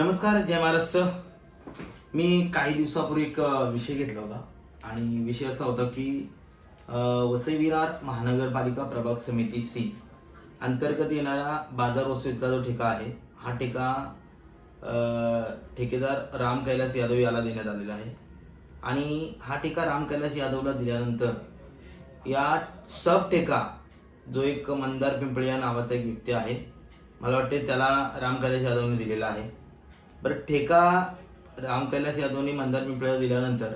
नमस्कार जय महाराष्ट्र. मी काही दिवसापूर्वी एक विषय घेतला होता. आणि विषय असा होता की अ, वसई विरार महानगरपालिका प्रभाग समिती सी अंतर्गत येणारा बाजार वसुलीचा जो ठेका आहे हा ठेका ठेकेदार राम कैलास यादव याला देण्यात आलेला आहे. आणि हा ठेका राम कैलास यादवला दिल्यानंतर या सब ठेका जो एक मंदार पिंपळे या नावाचा एक व्यक्ती आहे मला वाटते त्याला राम कैलास यादवने दिलेला आहे. बरं ठेका राम कैलास यादवनी मंदार पिंपळ्याला दिल्यानंतर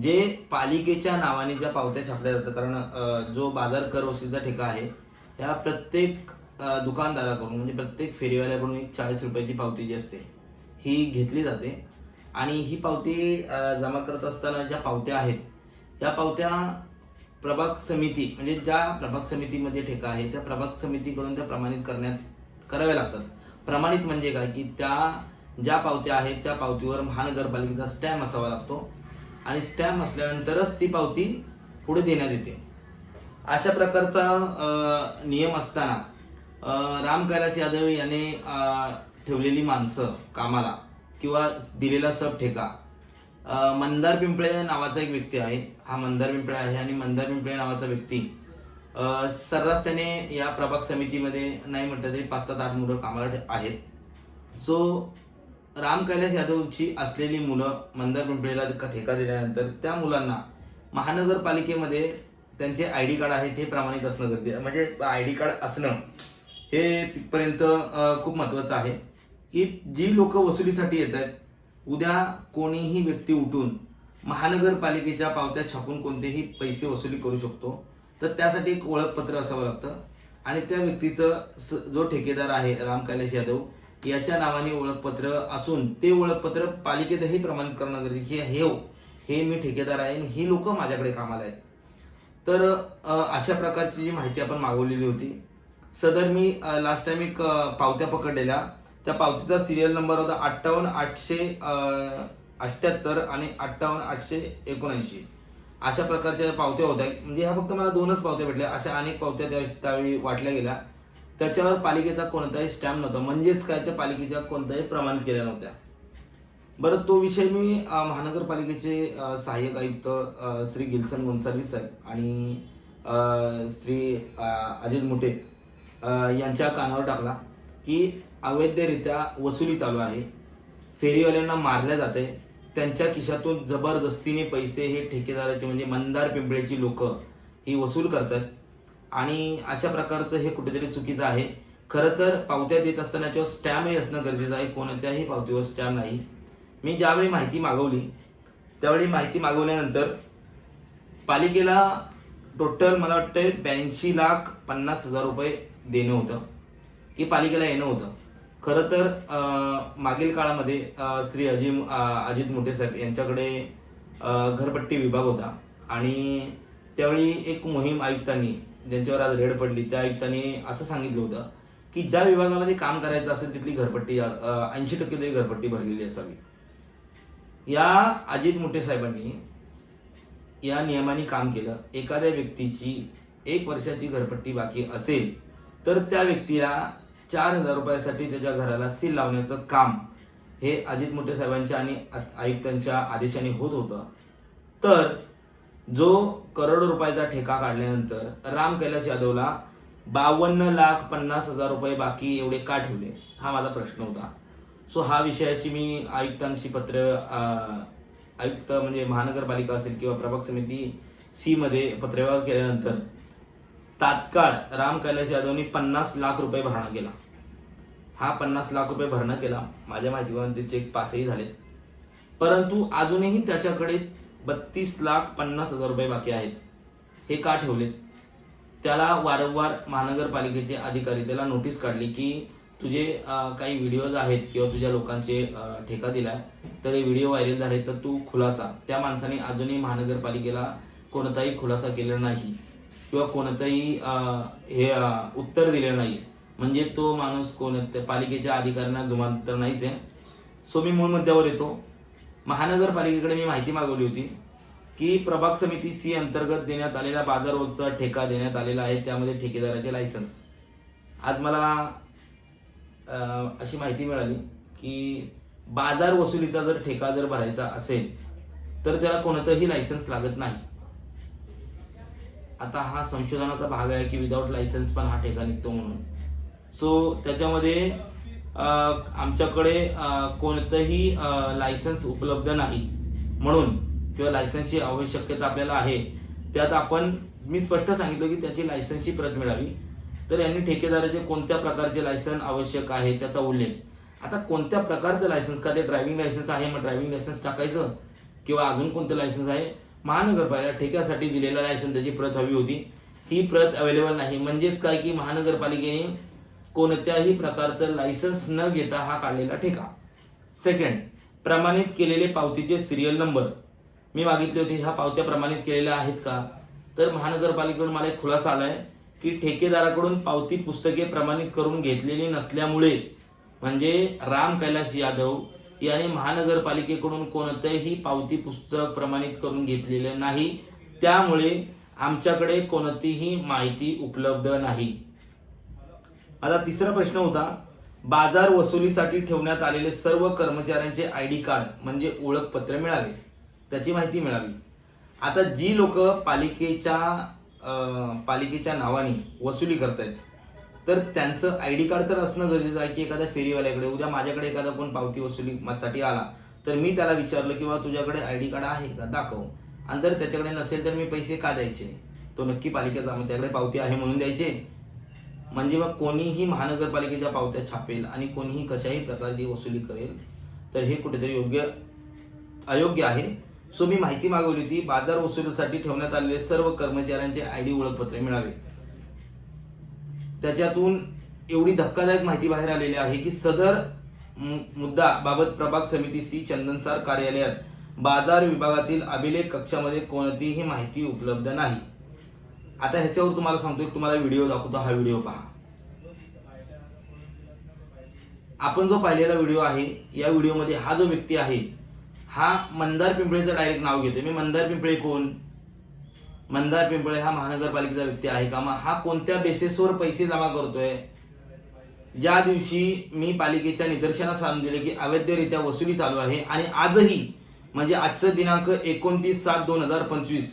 जे पालिकेच्या नावाने ज्या पावत्या छापल्या जातात कारण जो बाजार कर वसुलीचा ठेका आहे ह्या प्रत्येक दुकानदाराकडून म्हणजे प्रत्येक फेरीवाल्याकडून एक चाळीस रुपयाची पावती जी असते ही घेतली जाते. आणि ही पावती जमा करत असताना ज्या पावत्या आहेत या पावत्या प्रभाग समिती म्हणजे ज्या प्रभाग समितीमध्ये ठेका आहे त्या प्रभाग समितीकडून त्या प्रमाणित करण्यात कराव्या लागतात. प्रमाणित म्हणजे काय? की त्या ज्या पावत्या आहेत त्या पावतीवर महानगरपालिकेचा स्टॅम्प असावा लागतो आणि स्टॅम्प असल्यानंतरच ती पावती पुढे देण्यात येते. अशा प्रकारचा नियम असताना राम कैलास यादव याने ठेवलेली माणसं कामाला किंवा दिलेला सब ठेका मंदार पिंपळे नावाचा एक व्यक्ती आहे. हा मंदार पिंपळे आहे आणि मंदार पिंपळे नावाचा व्यक्ती सर्रास त्याने या प्रभाग समितीमध्ये नाही म्हटलं तरी पाच सात आठ मुलं कामाला ठे- आहेत. सो राम कैलास यादवची असलेली मुलं मंदार पिंपळेला का ठेका दिल्यानंतर त्या मुलांना महानगरपालिकेमध्ये त्यांचे आय डी कार्ड आहे ते प्रमाणित असणं गरजेचं म्हणजे आय डी कार्ड असणं हे तिथपर्यंत खूप महत्त्वाचं आहे की जी लोक वसुलीसाठी येत आहेत उद्या कोणीही व्यक्ती उठून महानगरपालिकेच्या पावत्या छापून कोणतेही पैसे वसुली करू शकतो. तर त्यासाठी एक ओळखपत्र असावं लागतं. आणि त्या व्यक्तीचं स- जो ठेकेदार आहे राम कैलास यादव याच्या नावाने ओळखपत्र असून ते ओळखपत्र पालिकेतही प्रमाणित करणं गरजेचं की हे हो, हे मी ठेकेदार आहे आणि ही लोक माझ्याकडे कामाला आहेत. तर अशा प्रकारची जी माहिती आपण मागवलेली होती सदर मी लास्ट टाइम एक पावत्या पकडलेल्या. त्या पावतीचा सिरियल नंबर होता अठ्ठावन्न आठशे अठ्ठ्याहत्तर आणि अठ्ठावन्न आठशे एकोणऐंशी. अशा प्रकारच्या पावत्या होत्या. म्हणजे ह्या फक्त मला दोनच पावत्या भेटल्या. अशा अनेक पावत्या त्या त्यावेळी वाटल्या गेल्या. त्याच्यावर पालिकेचा कोणताही स्टॅम्प नव्हता. म्हणजेच काय त्या पालिकेच्या कोणत्याही प्रमाणित केल्या नव्हत्या. बरं तो विषय मी महानगरपालिकेचे सहाय्यक आयुक्त श्री गिल्सन गोन्साल्विस साहेब आणि श्री अजित मुठे यांच्या कानावर टाकला की अवैधरित्या वसुली चालू आहे. फेरीवाल्यांना मारल्या जाते. त्यांच्या खिशातून जबरदस्तीने पैसे हे ठेकेदाराचे म्हणजे मंदार पिंपळेची लोक ही वसूल करतात. आणि अशा प्रकारचं हे कुठेतरी चुकीचं आहे. खरं तर पावत्या देत असताना त्याच्यावर स्टॅम्पही असणं गरजेचं आहे. कोणत्याही पावतीवर स्टॅम्प नाही. मी ज्यावेळी माहिती मागवली त्यावेळी माहिती मागवल्यानंतर पालिकेला टोटल मला वाटतं ब्याऐंशी लाख पन्नास हजार रुपये देणं होतं. की पालिकेला येणं होतं. खरं तर मागील काळामध्ये श्री अजिम अजित मोठे साहेब यांच्याकडे घरपट्टी विभाग होता. आणि त्यावेळी एक मोहीम आयुक्तांनी ज्यांच्यावर आज रेड पडली त्या आयुक्तांनी असं सांगितलं होतं की ज्या विभागामध्ये काम करायचं असेल तिथली घरपट्टी ऐंशी टक्के तरी घरपट्टी भरलेली असावी. या अजित मोठे साहेबांनी या नियमाने काम केलं. एखाद्या व्यक्तीची एक वर्षाची घरपट्टी बाकी असेल तर त्या व्यक्तीला चार हजार रुपयासाठी त्याच्या घराला सील लावण्याचं काम हे अजित मोठे साहेबांच्या आणि आयुक्तांच्या आदेशाने होत होतं. तर जो करोडो रुपयाचा ठेका काढल्यानंतर राम कैलास यादवला बावन्न लाख पन्नास हजार रुपये बाकी एवढे का ठेवले? हा माझा प्रश्न होता. सो हा विषयाची मी आयुक्तांची पत्र आयुक्त म्हणजे महानगरपालिका असेल किंवा प्रभाग समिती सी मध्ये पत्रव्यवहार केल्यानंतर तात्काळ राम कैलास यादवनी पन्नास लाख रुपये भरणा केला. हा पन्नास लाख रुपये भरणा केला. माझ्या माहितीवर ते चेक पासही झाले. परंतु अजूनही त्याच्याकडे बत्तीस लाख पन्नास हजार रुपये बाकी आहेत. हे का ठेवले? त्याला वारंवार महानगरपालिकेचे अधिकारी त्याला नोटीस काढली की तुझे काही व्हिडिओज आहेत किंवा तुझ्या लोकांचे ठेका दिला तर हे व्हिडिओ व्हायरल झाले तर तू खुलासा. त्या माणसाने अजूनही महानगरपालिकेला कोणताही खुलासा केलेला नाही किंवा कोणतंही हे उत्तर दिलेलं नाही. म्हणजे तो माणूस कोण पालिकेच्या अधिकाऱ्यांना जुमान तर नाहीच आहे. सो मी मूळ मुद्द्यावर येतो. महानगरपालिकेकडे मी माहिती मागवली होती की प्रभाग समिती सी अंतर्गत देण्यात आलेला बाजारचा ठेका देण्यात आलेला आहे त्यामध्ये ठेकेदाराचे लायसन्स आज मला अशी माहिती मिळाली की बाजार वसुलीचा जर ठेका जर भरायचा असेल तर त्याला कोणतंही लायसन्स लागत नाही. आता हा संशोधनाचा भाग आहे की विदाऊट लायसन्स पण हा ठेका निघतो म्हणून. सो त्याच्यामध्ये आमच्याकडे कोणतंही लायसन्स उपलब्ध नाही. म्हणून किंवा लायसन्सची आवश्यकता आपल्याला आहे. त्यात आपण मी स्पष्ट सांगितलं की त्याची लायसन्सची प्रत मिळावी. तर यांनी ठेकेदाराचे कोणत्या प्रकारचे लायसन आवश्यक आहे त्याचा उल्लेख. आता कोणत्या प्रकारचं लायसन्स का ते ड्रायव्हिंग लायसन्स आहे मग ड्रायव्हिंग लायसन्स टाकायचं? किंवा अजून कोणतं लायसन्स आहे? महानगरपालिका ठेक्यासाठी दिलेला लायसन्स त्याची प्रत हवी होती. ही प्रत अवेलेबल नाही. म्हणजेच काय की महानगरपालिकेने कोणत्याही प्रकारचं लायसन्स न घेता हा काढलेला ठेका. सेकंड प्रमाणित केलेले पावतीचे सिरियल नंबर मी मागितले होते ह्या पावत्या प्रमाणित केलेल्या आहेत का? तर महानगरपालिकेकडून मला एक खुलासा आला आहे की ठेकेदाराकडून पावती पुस्तके प्रमाणित करून घेतलेली नसल्यामुळे म्हणजे राम कैलास यादव याने महानगरपालिकेकडून कोणतंही पावती पुस्तक प्रमाणित करून घेतलेलं नाही. त्यामुळे आमच्याकडे कोणतीही माहिती उपलब्ध नाही. आता तिसरा प्रश्न होता बाजार वसुलीसाठी ठेवण्यात आलेले सर्व कर्मचाऱ्यांचे आय डी कार्ड म्हणजे ओळखपत्र मिळावे. त्याची माहिती मिळावी. आता जी लोक पालिकेच्या पालिकेच्या नावाने वसुली करतायत तर त्यांचं आय डी कार्ड तर असणं गरजेचं आहे की एखाद्या फेरीवाल्याकडे उद्या माझ्याकडे एखादा कोण पावती वसुलीसाठी आला तर मी त्याला विचारलं किंवा तुझ्याकडे आय डी कार्ड आहे का? दाखव. आणि जर त्याच्याकडे नसेल तर मी पैसे का द्यायचे? तो नक्की पालिकेचा मग त्याकडे पावती आहे म्हणून द्यायचे. म्हणजे मग कोणीही महानगरपालिकेच्या पावत्या छापेल आणि कोणीही कशाही प्रकारची वसुली करेल तर हे कुठेतरी योग्य अयोग्य आहे. सो मी माहिती मागवली होती बाजार वसुलीसाठी ठेवण्यात आलेले सर्व कर्मचाऱ्यांचे आय डी ओळखपत्र मिळावे. त्याच्यातून एवढी धक्कादायक माहिती बाहेर आलेली आहे की सदर मु- मुद्दा बाबत प्रभाग समिती सी चंदनसार कार्यालयात बाजार विभागातील अभिलेख कक्षामध्ये कोणतीही माहिती उपलब्ध नाही. आता ह्याच्यावर तुम्हाला सांगतो तुम्हाला व्हिडिओ दाखवतो हा व्हिडिओ पहा. आपण जो पाहिलेला व्हिडिओ आहे या व्हिडिओमध्ये हा जो व्यक्ती आहे हा मंदार पिंपळेचं डायरेक्ट नाव घेतोय. मी मंदार पिंपळे कोण? मंदार पिंपळे हा महानगरपालिकेचा व्यक्ती आहे का? मग हा कोणत्या बेसिसवर पैसे जमा करतोय? ज्या दिवशी मी पालिकेच्या निदर्शनास आणून दिले की अवैधरित्या वसुली चालू आहे आणि आजही म्हणजे आजचं दिनांक एकोणतीस सात दोन हजार पंचवीस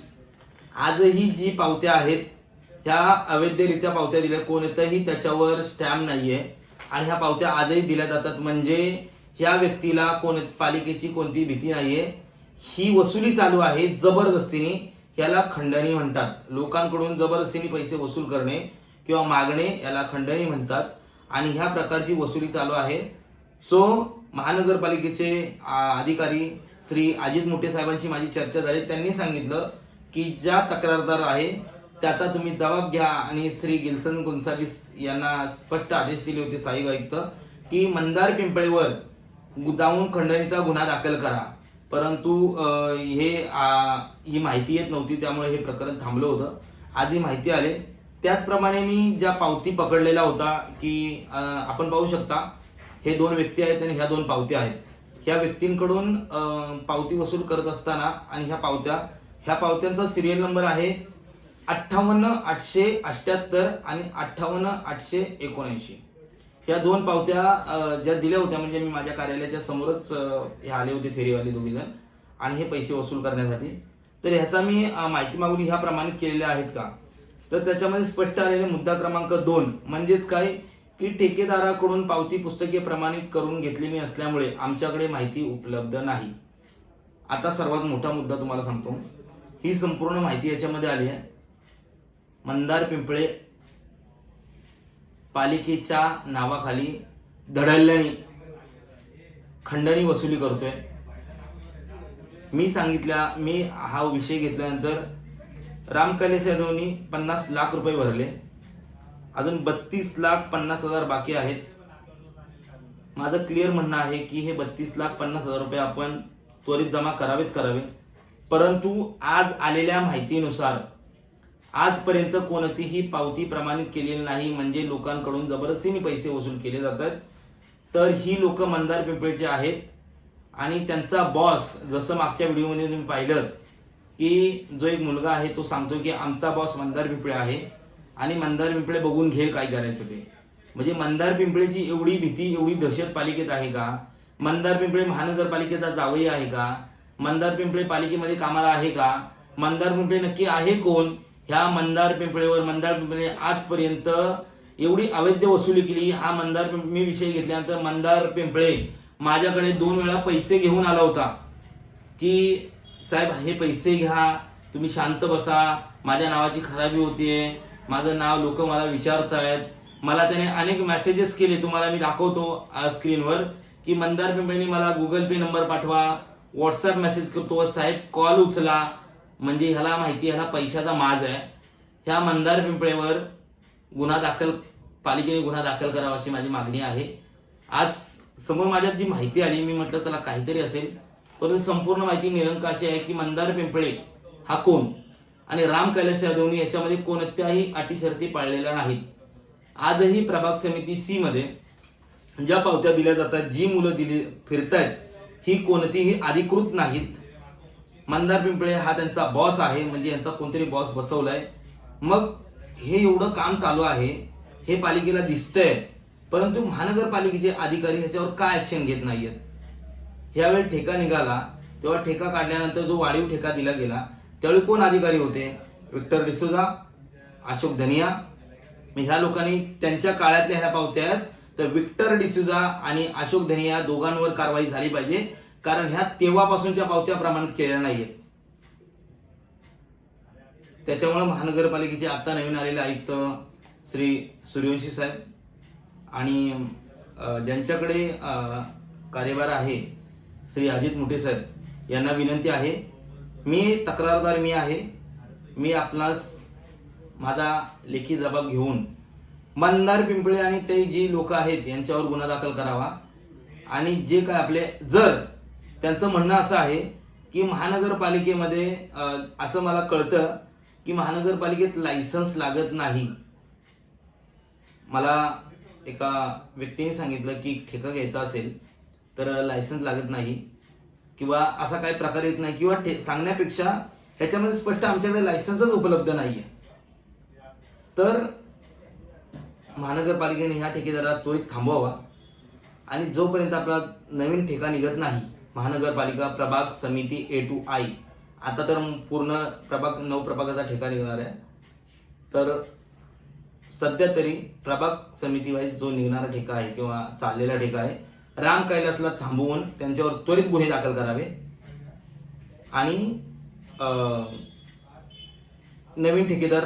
आजही जी पावत्या आहेत ह्या अवैधरित्या पावत्या दिल्या. कोणतंही त्याच्यावर स्टॅम्प नाहीये. आणि ह्या पावत्या आजही दिल्या जातात. म्हणजे ह्या व्यक्तीला कोण पालिकेची कोणती भीती नाहीये. ही वसुली चालू आहे जबरदस्तीने. याला खंडणी म्हणतात. लोकांकडून जबरदस्तीने पैसे वसूल करणे किंवा मागणे याला खंडणी म्हणतात. आणि ह्या प्रकारची वसुली चालू आहे. सो महानगरपालिकेचे आ, अधिकारी श्री अजित मोठे साहेबांशी माझी चर्चा झाली. त्यांनी सांगितलं की ज्या तक्रारदार आहे त्याचा तुम्ही जबाब घ्या. आणि श्री गिल्सन गोन्सावीस यांना स्पष्ट आदेश दिले होते सहाय्यक आयुक्त की मंदार पिंपळेवर जाऊन खंडणीचा गुन्हा दाखल करा. परंतु हे आ, ही माहिती येत नव्हती त्यामुळे हे प्रकरण थांबलं होतं. आज ही माहिती आले. त्याचप्रमाणे मी ज्या पावती पकडलेला होता की आपण पाहू शकता हे दोन व्यक्ती आहेत आणि ह्या दोन पावत्या आहेत. ह्या व्यक्तींकडून पावती वसूल करत असताना आणि ह्या पावत्या ह्या पावत्यांचा सिरियल नंबर आहे अठ्ठावन्न आठशे अठ्याहत्तर आणि अठ्ठावन्न आठशे एकोणऐंशी. ह्या दोन पावत्या ज्या दिल्या होत्या म्हणजे मी माझ्या कार्यालयाच्या समोरच हे आले होते फेरीवाले दोघीजण आणि हे पैसे वसूल करण्यासाठी. तर ह्याचा मी माहिती मागून ह्या प्रमाणित केलेल्या आहेत का? तर त्याच्यामध्ये स्पष्ट आलेले मुद्दा क्रमांक दोन म्हणजेच काय? की ठेकेदाराकडून पावती पुस्तके प्रमाणित करून घेतलेली असल्यामुळे आमच्याकडे माहिती उपलब्ध नाही. आता सर्वात मोठा मुद्दा तुम्हाला सांगतो. ही संपूर्ण माहिती याच्यामध्ये आली आहे. मंदार पिंपळे पालिकेच्या नावाखाली धडल्ल्याने खंडणी वसुली करतोय. मी सांगितल्या मी हा विषय घेतल्यानंतर राम कैलास यादवनी पन्नास लाख रुपये भरले. अजून बत्तीस लाख पन्नास हजार बाकी आहेत. माझं क्लिअर म्हणणं आहे की हे बत्तीस लाख पन्नास हजार रुपये आपण त्वरित जमा करावेच करावे. परंतु आज आलेल्या माहितीनुसार आजपर्यंत कोणतीही पावती प्रमाणित केलेली नाही म्हणजे लोकांकडून जबरदस्तीने पैसे वसूल केले जातात. तर ही लोक मंदार पिंपळेचे आहेत. आणि त्यांचा बॉस जसं मागच्या व्हिडिओमध्ये तुम्ही पाहिलं की जो एक मुलगा आहे तो सांगतो की आमचा बॉस मंदार पिंपळे आहे. आणि मंदार पिंपळे बघून घेईल काय करायचं ते. म्हणजे मंदार पिंपळेची एवढी भीती एवढी दहशत पालिकेत आहे का? मंदार पिंपळे महानगरपालिकेचा जावई आहे का? मंदार पिंपळे पालिकेमध्ये कामाला आहे का? मंदार पिंपळे नक्की आहे कोण? ह्या मंदार पिंपळेवर मंदार पिंपळे आजपर्यंत एवढी अवैध वसुली केली हा मंदार पिंप- मी विषय घेतल्यानंतर मंदार पिंपळे माझ्याकडे दोन वेळा पैसे घेऊन आला होता. की साहेब हे पैसे घ्या तुम्ही शांत बसा माझ्या नावाची खराबी होतीये माझं नाव लोक मला विचारतायत. मला त्याने अनेक मेसेजेस केले तुम्हाला मी दाखवतो स्क्रीनवर की मंदार पिंपळेने मला गुगल पे नंबर पाठवा व्हॉट्सअप मेसेज करतो साहेब कॉल उचला. म्हणजे ह्याला माहिती ह्याला पैशाचा माज आहे. ह्या मंदार पिंपळेवर गुन्हा दाखल पालिकेने गुन्हा दाखल करावा अशी माझी मागणी आहे. आज समोर माझ्यात जी माहिती आली मी म्हटलं त्याला काहीतरी असेल. परंतु संपूर्ण माहिती निरंकाशी आहे की मंदार पिंपळे हा कोण? आणि राम कैलास यादवनी याच्यामध्ये कोणत्याही अटी शर्ती पाळलेल्या नाहीत. आजही प्रभाग समिती सी मध्ये ज्या पावत्या दिल्या जातात जी मुलं दिली फिरतायत ही कोणतीही अधिकृत नाहीत. मंदार पिंपळे हा त्यांचा बॉस आहे म्हणजे यांचा कोणतरी बॉस बसवलाय. मग हे एवढं काम चालू आहे हे पालिकेला दिसतंय परंतु महानगरपालिकेचे अधिकारी ह्याच्यावर का ॲक्शन घेत नाहीयेत? ह्यावेळी ठेका निघाला तेव्हा ठेका काढल्यानंतर जो वाढीव ठेका दिला गेला त्यावेळी कोण अधिकारी होते? विक्टर डिसोजा अशोक धनिया. मग ह्या लोकांनी त्यांच्या काळातल्या ह्या पावत्या आहेत तर विक्टर डिसुजा आणि अशोक धने या दोघांवर कारवाई झाली पाहिजे. कारण ह्या तेव्हापासूनच्या पावत्या प्रमाणात केलेल्या नाहीयेत. त्याच्यामुळे महानगरपालिकेचे आता नवीन आलेले आयुक्त श्री सूर्यवंशी साहेब आणि ज्यांच्याकडे कार्यभार आहे श्री अजित मुठे साहेब यांना विनंती आहे. मी तक्रारदार मी आहे. मी आपणास माझा लेखी जबाब घेऊन मंदार पिंपळे आणि ते जी लोक आहेत यांच्यावर गुन्हा दाखल करावा. आणि जे काय आपले जर त्यांचं म्हणणं असं आहे की महानगरपालिकेमध्ये असं मला कळतं की महानगरपालिकेत लायसन्स लागत नाही. मला एका व्यक्तीने सांगितलं की ठेका घ्यायचा असेल तर लायसन्स लागत नाही. किंवा असा काही प्रकार येत नाही. किंवा ठे- सांगण्यापेक्षा ह्याच्यामध्ये स्पष्ट आमच्याकडे लायसन्सच उपलब्ध नाही आहे तर महानगरपालिकेने ह्या ठेकेदाराला त्वरित थांबवावा. आणि जोपर्यंत आपला नवीन ठेका निघत नाही महानगरपालिका प्रभाग समिती ए टू आय आता तर पूर्ण प्रभाग नऊ प्रभागाचा ठेका निघणार आहे. तर सध्या तरी प्रभाग समिती वाईज जो निघणारा ठेका आहे किंवा चाललेला ठेका आहे राम कैलासला थांबवून त्यांच्यावर त्वरित गुन्हे दाखल करावे. आणि नवीन ठेकेदार